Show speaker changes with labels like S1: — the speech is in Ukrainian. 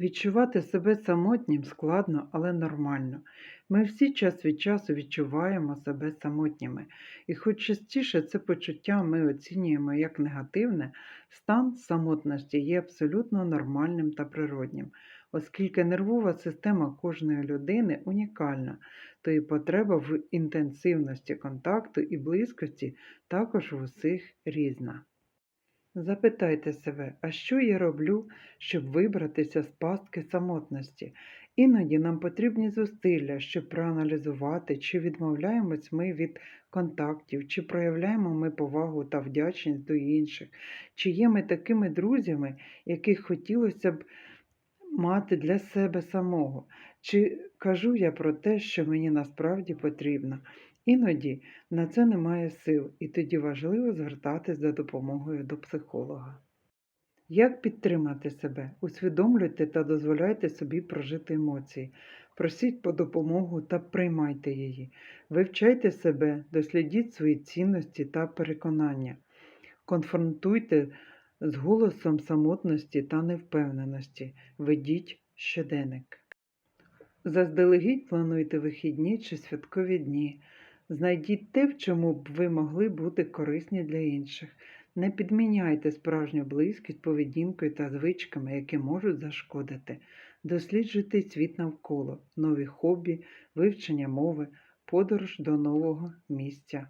S1: Відчувати себе самотнім складно, але нормально. Ми всі час від часу відчуваємо себе самотніми, і хоч частіше це почуття ми оцінюємо як негативне, стан самотності є абсолютно нормальним та природнім, оскільки нервова система кожної людини унікальна, то і потреба в інтенсивності контакту і близькості також в усіх різна. Запитайте себе, а що я роблю, щоб вибратися з пастки самотності? Іноді нам потрібні зусилля, щоб проаналізувати, чи відмовляємось ми від контактів, чи проявляємо ми повагу та вдячність до інших, чи є ми такими друзями, яких хотілося б мати для себе самого, чи кажу я про те, що мені насправді потрібно. Іноді на це немає сил, і тоді важливо звертатись за допомогою до психолога. Як підтримати себе? Усвідомлюйте та дозволяйте собі прожити емоції. Просіть по допомогу та приймайте її. Вивчайте себе, дослідіть свої цінності та переконання. Конфронтуйте з голосом самотності та невпевненості. Ведіть щоденник. Заздалегідь плануйте вихідні чи святкові дні. Знайдіть те, в чому б ви могли бути корисні для інших. Не підміняйте справжню близькість поведінкою та звичками, які можуть зашкодити. Досліджуйте світ навколо, нові хобі, вивчення мови, подорож до нового місця.